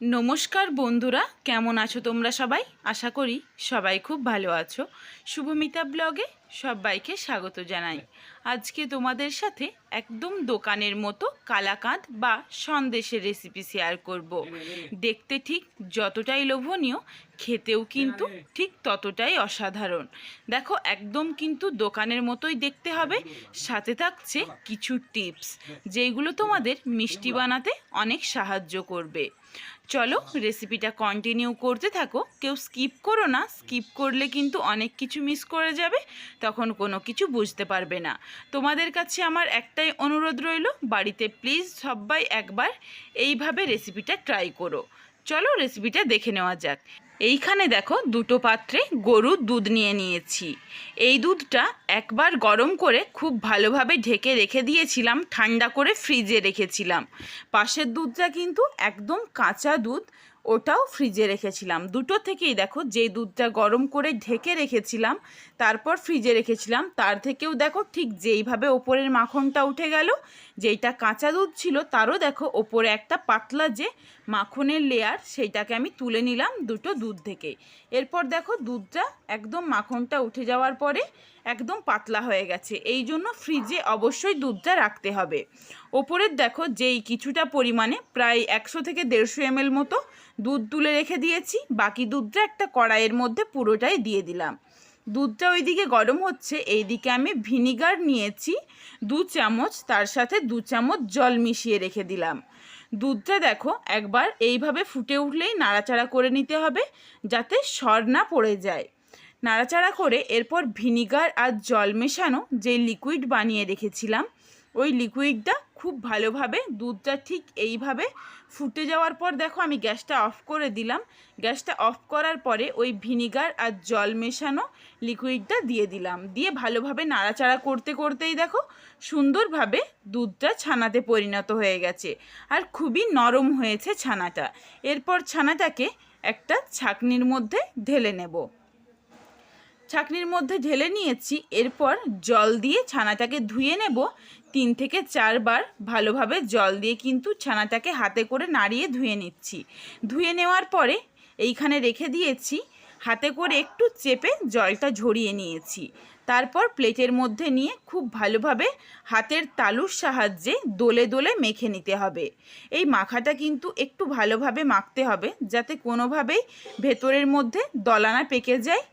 নমস্কার বন্ধুরা, কেমন আছো তোমরা সবাই? আশা করি সবাই খুব ভালো আছো। শুভমিতা ব্লগে সবাইকে স্বাগত জানাই। আজকে তোমাদের সাথে একদম দোকানের মতো কালাকাঁদ বা সন্দেশের রেসিপি শেয়ার করব। দেখতে ঠিক যতটাই লোভনীয়, খেতেও কিন্তু ঠিক ততটাই অসাধারণ। দেখো, একদম কিন্তু দোকানের মতোই দেখতে হবে। সাথে থাকছে কিছু টিপস যেগুলো তোমাদের মিষ্টি বানাতে অনেক সাহায্য করবে। চলো রেসিপিটা কন্টিনিউ করতে থাকো। কেউ স্কিপ করো না স্কিপ করলে কিন্তু অনেক কিছু মিস করে যাবে, তখন কোনো কিছু বুঝতে পারবে না। তোমাদের কাছে আমার একটাই অনুরোধ রইল, বাড়িতে প্লিজ সবাই একবার এইভাবে রেসিপিটা ট্রাই করো। চলো রেসিপিটা দেখে নেওয়া যাক। এইখানে দেখো দুটো পাত্রে গরুর দুধ নিয়ে নিয়েছি। এই দুধটা একবার গরম করে খুব ভালোভাবে ঢেকে রেখে দিয়েছিলাম, ঠান্ডা করে ফ্রিজে রেখেছিলাম। পাশের দুধটা কিন্তু একদম কাঁচা দুধ, ওটাও ফ্রিজে রেখেছিলাম। দুটো থেকেই দেখো যে দুধটা গরম করে ঢেকে রেখেছিলাম তারপর ফ্রিজে রেখেছিলাম। তার থেকেও দেখো ঠিক যেইভাবে ওপরের মাখনটা উঠে গেল, যেইটা কাঁচা দুধ ছিল তারও দেখো ওপরে একটা পাতলা যে মাখনের লেয়ার সেইটাকে আমি তুলে নিলাম দুটো দুধ থেকে। এরপর দেখো দুধটা একদম মাখনটা উঠে যাওয়ার পরে একদম পাতলা হয়ে গেছে। এই জন্য ফ্রিজে অবশ্যই দুধটা রাখতে হবে। ওপরের দেখো যেই কিছুটা পরিমাণে প্রায় একশো থেকে দেড়শো এমএল মতো দুধ তুলে রেখে দিয়েছি। বাকি দুধটা একটা কড়াইয়ের মধ্যে পুরোটাই দিয়ে দিলাম। দুধটা ওইদিকে গরম হচ্ছে, এইদিকে আমি ভিনিগার নিয়েছি, দু চামচ, তার সাথে দু চামচ জল মিশিয়ে রেখে দিলাম। দুধটা দেখো, একবার এইভাবে ফুটে উঠলেই নাড়াচাড়া করে নিতে হবে, যাতে সর না পড়ে যায়। নাড়াচাড়া করে এরপর ভিনিগার আর জল মেশানো যে লিকুইড বানিয়ে রেখেছিলাম, ওই লিকুইডটা খুব ভালোভাবে দুধটা ঠিক এইভাবে ফুটে যাওয়ার পর দেখো আমি গ্যাসটা অফ করে দিলাম। গ্যাসটা অফ করার পরে ওই ভিনিগার আর জল মেশানো লিকুইডটা দিয়ে দিলাম। দিয়ে ভালোভাবে নাড়াচাড়া করতে করতেই দেখো সুন্দরভাবে দুধটা ছানাতে পরিণত হয়ে গেছে আর খুবই নরম হয়েছে ছানাটা। এরপর ছানাটাকে একটা ছাকনির মধ্যে ঢেলে নেব। ছাকনির মধ্যে ঢেলে নিয়েছি, এরপর জল দিয়ে ছানাটাকে ধুয়ে নেব। তিন থেকে চারবার ভালোভাবে জল দিয়ে কিন্তু ছানাটাকে হাতে করে নাড়িয়ে ধুয়ে নিচ্ছি। ধুয়ে নেওয়ার পরে এইখানে রেখে দিয়েছি, হাতে করে একটু চেপে জলটা ঝরিয়ে নিয়েছি। তারপর প্লেটের মধ্যে নিয়ে খুব ভালোভাবে হাতের তালুর সাহায্যে দোলে দোলে মেখে নিতে হবে। এই মাখাটা কিন্তু একটু ভালোভাবে মাখতে হবে, যাতে কোনোভাবেই ভেতরের মধ্যে দলানা পেকে যায়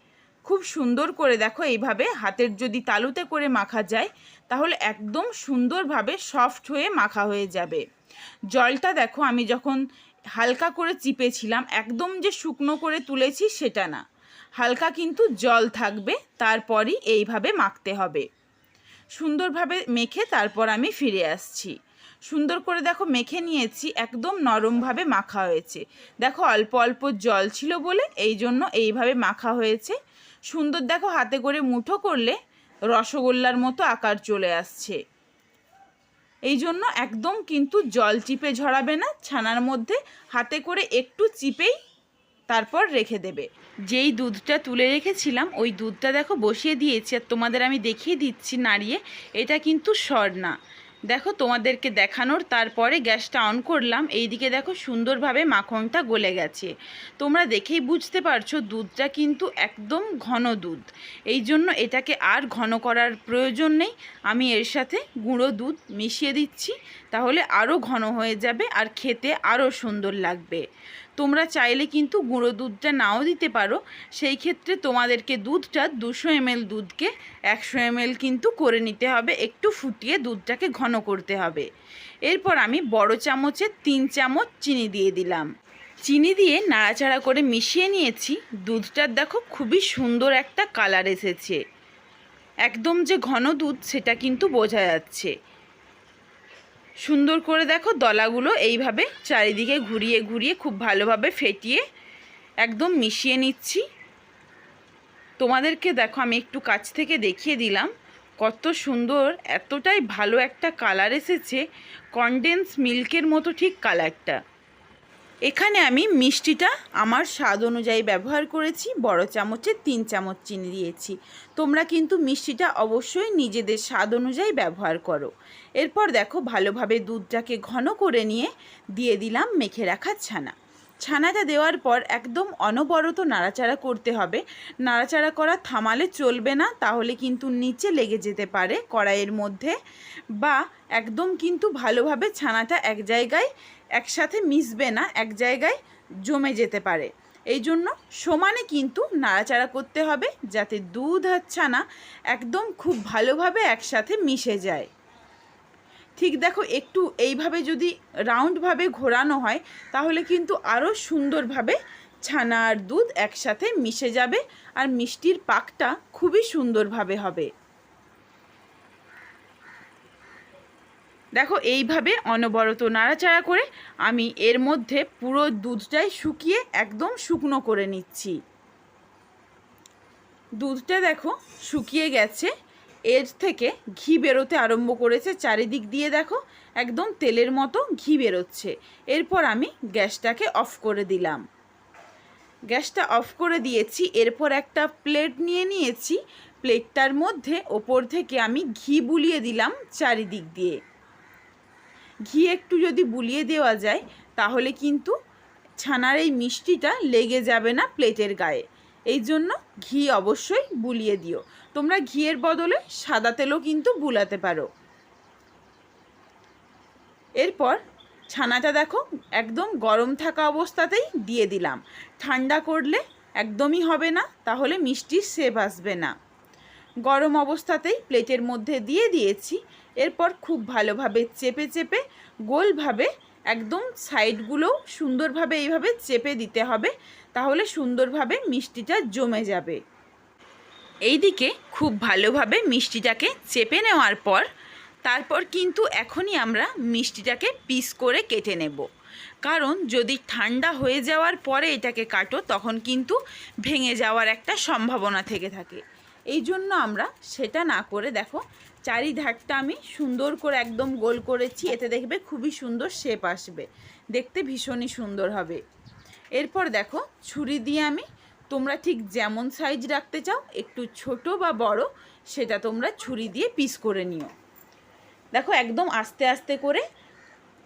খুব সুন্দর করে দেখো এইভাবে হাতের যদি তালুতে করে মাখা যায়, তাহলে একদম সুন্দরভাবে সফট হয়ে মাখা হয়ে যাবে। জলটা দেখো আমি যখন হালকা করে চিপেছিলাম, একদম যে শুকনো করে তুলেছি সেটা না। হালকা কিন্তু জল থাকবে, তারপরই এইভাবে মাখতে হবে। সুন্দরভাবে মেখে তারপর আমি ফিরে আসছি। সুন্দর করে দেখো মেখে নিয়েছি, একদম নরমভাবে মাখা হয়েছে। দেখো অল্প অল্প জল ছিল বলে এই জন্য এইভাবে মাখা হয়েছে। সুন্দর দেখো, হাতে করে মুঠো করলে রসগোল্লার মতো আকার চলে আসছে। এই জন্য একদম কিন্তু জল চিপে ঝরাবে না, ছানার মধ্যে হাতে করে একটু চিপেই তারপর রেখে দেবে। যেই দুধটা তুলে রেখেছিলাম, ওই দুধটা দেখো বসিয়ে দিয়েছি, আর তোমাদের আমি দেখিয়ে দিচ্ছি নাড়িয়ে, এটা কিন্তু সর না দেখো, তোমাদেরকে দেখানোর তারপরে গ্যাসটা অন করলাম। এইদিকে দেখো, সুন্দরভাবে মাখনটা গলে গেছে। তোমরা দেখেই বুঝতে পারছ, দুধটা কিন্তু একদম ঘন দুধ। এই জন্য এটাকে আর ঘন করার প্রয়োজন নেই। আমি এর সাথে গুঁড়ো দুধ মিশিয়ে দিচ্ছি, তাহলে আরও ঘন হয়ে যাবে আর খেতে আরও সুন্দর লাগবে। তোমরা চাইলে কিন্তু গুঁড়ো দুধটা নাও দিতে পারো। সেই ক্ষেত্রে তোমাদেরকে দুধটা দুশো এমএল দুধকে একশো এমএল কিন্তু করে নিতে হবে। একটু ফুটিয়ে দুধটাকে ঘন করতে হবে। এরপর আমি বড় চামচের তিন চামচ চিনি দিয়ে দিলাম। চিনি দিয়ে নাড়াচাড়া করে মিশিয়ে নিয়েছি। দুধটার দেখো খুবই সুন্দর একটা কালার এসেছে। একদম যে ঘন দুধ সেটা কিন্তু বোঝা যাচ্ছে। সুন্দর করে দেখো দলাগুলো এইভাবে চারিদিকে ঘুরিয়ে ঘুরিয়ে খুব ভালোভাবে ফেটিয়ে একদম মিশিয়ে নিচ্ছি। তোমাদেরকে দেখো, আমি একটু কাছ থেকে দেখিয়ে দিলাম কত সুন্দর, এতটাই ভালো একটা কালার এসেছে কনডেন্স মিল্কের মতো ঠিক কালারটা। এখানে আমি মিষ্টিটা আমার স্বাদ অনুযায়ী ব্যবহার করেছি, বড় চামচে তিন চামচ চিনি দিয়েছি। তোমরা কিন্তু মিষ্টিটা অবশ্যই নিজেদের স্বাদ অনুযায়ী ব্যবহার করো। এরপর দেখো ভালোভাবে দুধটাকে ঘন করে নিয়ে দিয়ে দিলাম মেখে রাখা ছানা। ছানাটা দেওয়ার পর একদম অনবরত নাড়াচাড়া করতে হবে। নাড়াচাড়া করা থামালে চলবে না, তাহলে কিন্তু নিচে লেগে যেতে পারে কড়াইয়ের মধ্যে বা একদম কিন্তু ভালোভাবে ছানাটা এক জায়গায় একসাথে মিশবে না, এক জায়গায় জমে যেতে পারে। এই জন্য সমানে কিন্তু নাড়াচাড়া করতে হবে যাতে দুধ আর ছানা একদম খুব ভালোভাবে একসাথে মিশে যায়। ঠিক দেখো, একটু এইভাবে যদি রাউন্ডভাবে ঘোরানো হয়, তাহলে কিন্তু আরও সুন্দরভাবে ছানা আর দুধ একসাথে মিশে যাবে আর মিষ্টির পাকটা খুবই সুন্দরভাবে হবে। দেখো, এইভাবে অনবরত নাড়াচাড়া করে আমি এর মধ্যে পুরো দুধটাই শুকিয়ে একদম শুকনো করে নিচ্ছি। দুধটা দেখো শুকিয়ে গেছে। এর থেকে ঘি বেরোতে আরম্ভ করেছে। চারিদিক দিয়ে দেখো একদম তেলের মতো ঘি বেরোচ্ছে। এরপর আমি গ্যাসটাকে অফ করে দিলাম। গ্যাসটা অফ করে দিয়েছি। এরপর একটা প্লেট নিয়ে নিয়েছি। প্লেটটার মধ্যে ওপর থেকে আমি ঘি বুলিয়ে দিলাম চারিদিক দিয়ে। ঘি একটু যদি বুলিয়ে দেওয়া যায়, তাহলে কিন্তু ছানার এই মিষ্টিটা লেগে যাবে না প্লেটের গায়ে। এই জন্য ঘি অবশ্যই বুলিয়ে দিও। তোমরা ঘিয়ের বদলে সাদা তেলও কিন্তু বুলাতে পারো। এরপর ছানাটা দেখো একদম গরম থাকা অবস্থাতেই দিয়ে দিলাম। ঠান্ডা করলে একদমই হবে না, তাহলে মিষ্টির সেপ আসবে না। গরম অবস্থাতেই প্লেটের মধ্যে দিয়ে দিয়েছি। এরপর খুব ভালোভাবে চেপে চেপে গোলভাবে একদম সাইডগুলোও সুন্দরভাবে এইভাবে চেপে দিতে হবে, তাহলে সুন্দরভাবে মিষ্টিটা জমে যাবে। এইদিকে খুব ভালোভাবে মিষ্টিটাকে চেপে নেওয়ার পর, তারপর কিন্তু এখনই আমরা মিষ্টিটাকে পিস করে কেটে নেব। কারণ যদি ঠান্ডা হয়ে যাওয়ার পরে এটাকে কাটো, তখন কিন্তু ভেঙে যাওয়ার একটা সম্ভাবনা থেকে থাকে। এই জন্য আমরা সেটা না করে, দেখো, চারিধারটা আমি সুন্দর করে একদম গোল করেছি। এতে দেখবে খুবই সুন্দর শেপ আসবে। দেখতে ভীষণই সুন্দর হবে। এরপর দেখো, ছুরি দিয়ে আমি তোমরা ঠিক যেমন সাইজ রাখতে চাও, একটু ছোট বা বড়, সেটা তোমরা ছুরি দিয়ে পিস করে নিও। দেখো, একদম আস্তে আস্তে করে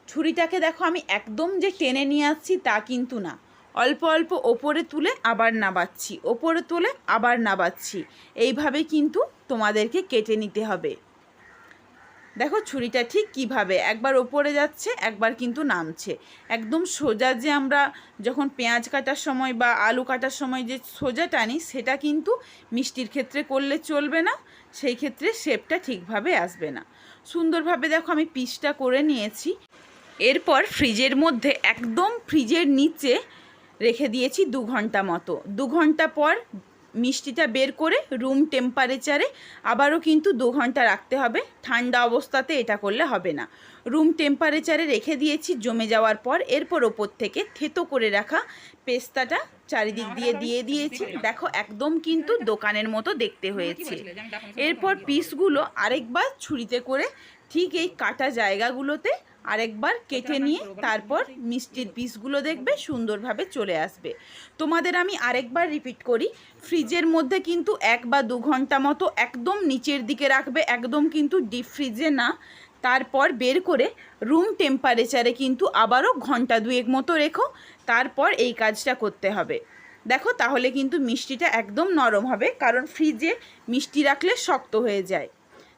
ছুরিটাকে দেখো, আমি একদম যে টেনে নিয়ে আসছি তা কিন্তু না। অল্প অল্প ওপরে তুলে আবার নাবাচ্ছি, ওপরে তুলে আবার নাবাচ্ছি। এইভাবে কিন্তু তোমাদেরকে কেটে নিতে হবে। দেখো ছুরিটা ঠিক কীভাবে, একবার ওপরে যাচ্ছে, একবার কিন্তু নামছে। একদম সোজা যে আমরা যখন পেঁয়াজ কাটার সময় বা আলু কাটার সময় যে সোজা টানি, সেটা কিন্তু মিষ্টির ক্ষেত্রে করলে চলবে না, সেই ক্ষেত্রে শেপটা ঠিকভাবে আসবে না। সুন্দরভাবে দেখো আমি পিসটা করে নিয়েছি। এরপর ফ্রিজের মধ্যে একদম ফ্রিজের নিচে রেখে দিয়েছি দু ঘণ্টা মতো। দু ঘণ্টা পর মিষ্টিটা বের করে রুম টেম্পারেচারে আবারও কিন্তু দু ঘণ্টা রাখতে হবে। ঠান্ডা অবস্থাতে এটা করলে হবে না। রুম টেম্পারেচারে রেখে দিয়েছি জমে যাওয়ার পর এরপর ওপর থেকে থেতো করে রাখা পেস্তাটা চারিদিক দিয়ে দিয়ে দিয়েছি। দেখো একদম কিন্তু দোকানের মতো দেখতে হয়েছে। এরপর পিসগুলো আরেকবার ছুরিতে করে ঠিক এই কাটা জায়গাগুলোতে আরেকবার কেটে নিয়ে তারপর মিষ্টির পিসগুলো দেখবে সুন্দরভাবে চলে আসবে। তোমাদের আমি আরেকবার রিপিট করি ফ্রিজের মধ্যে কিন্তু এক বা দু ঘণ্টা মতো একদম নিচের দিকে রাখবে একদম কিন্তু ডিপ ফ্রিজে না। তারপর বের করে রুম টেম্পারেচারে কিন্তু আবারও ঘণ্টা দুয়েক মতো রেখো তারপর এই কাজটা করতে হবে। দেখো তাহলে কিন্তু মিষ্টিটা একদম নরম হবে কারণ ফ্রিজে মিষ্টি রাখলে শক্ত হয়ে যায়।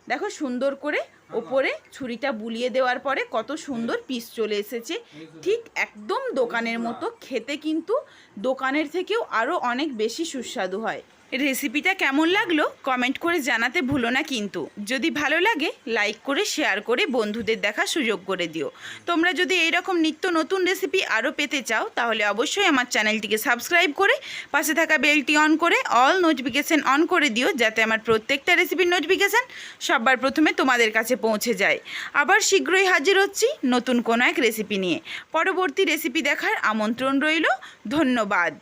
দেখো সুন্দর করে ওপরে ছুরিটা বুলিয়ে দেওয়ার পরে কত সুন্দর পিস চলে এসেছে। ঠিক একদম দোকানের মতো। খেতে কিন্তু দোকানের থেকেও আরও অনেক বেশি সুস্বাদু হয়। রেসিপিটা কেমন লাগল কমেন্ট করে জানাতে ভুলো না কিন্তু। যদি ভালো লাগে লাইক করে শেয়ার করে বন্ধুদের দেখার সুযোগ করে দিও। তোমরা যদি এইরকম নিত্য নতুন রেসিপি আরও পেতে চাও, তাহলে অবশ্যই আমার চ্যানেলটিকে সাবস্ক্রাইব করে, পাশে থাকা বেলটি অন করে অল নোটিফিকেশান অন করে দিও, যাতে আমার প্রত্যেকটা রেসিপির নোটিফিকেশান সবার প্রথমে তোমাদের কাছে পৌঁছে যায়। আবার শীঘ্রই হাজির হচ্ছি নতুন কোনো এক রেসিপি নিয়ে। পরবর্তী রেসিপি দেখার আমন্ত্রণ রইল। ধন্যবাদ।